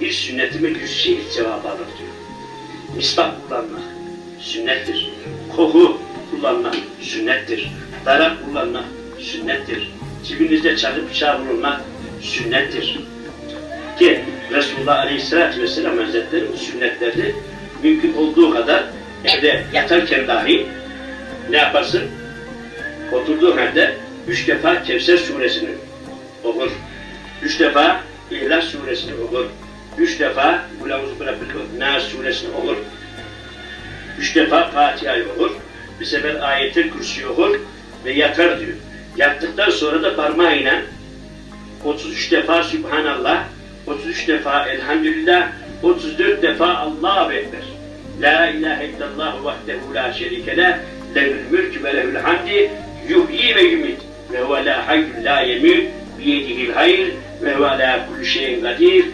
bir sünnetime yüz şehit sevabı alır diyor. Misbak kullanmak sünnettir. Koku kullanmak sünnettir. Darak kullanmak sünnettir. Cibinizde çakı bıçağı bulunmak sünnettir. Ki Resulullah Aleyhisselatü Vesselam Hazretleri sünnetlerini mümkün olduğu kadar evde yatarken dahi ne yaparsın? Oturduğu halde üç defa Kevser suresini okur. Üç defa İhlas suresini okur. Üç defa Kulavuz Bırakır Nas suresini okur. Üç defa Fatiha'yı okur. Bir sefer ayetel kürsü okur ve yatar diyor. Yattıktan sonra da parmağıyla 33 defa Sübhanallah, 33 defa Elhamdülillah, 34 defa Allahu Ekber. La ilahe illallah vahdehu la şerike leh, lehül mülk ve lehül hamdi, yuhyi ve yumit. Ve huve la hayyun la yemut, biyedihil hayr, ve huve ala kulli şeyin kadir.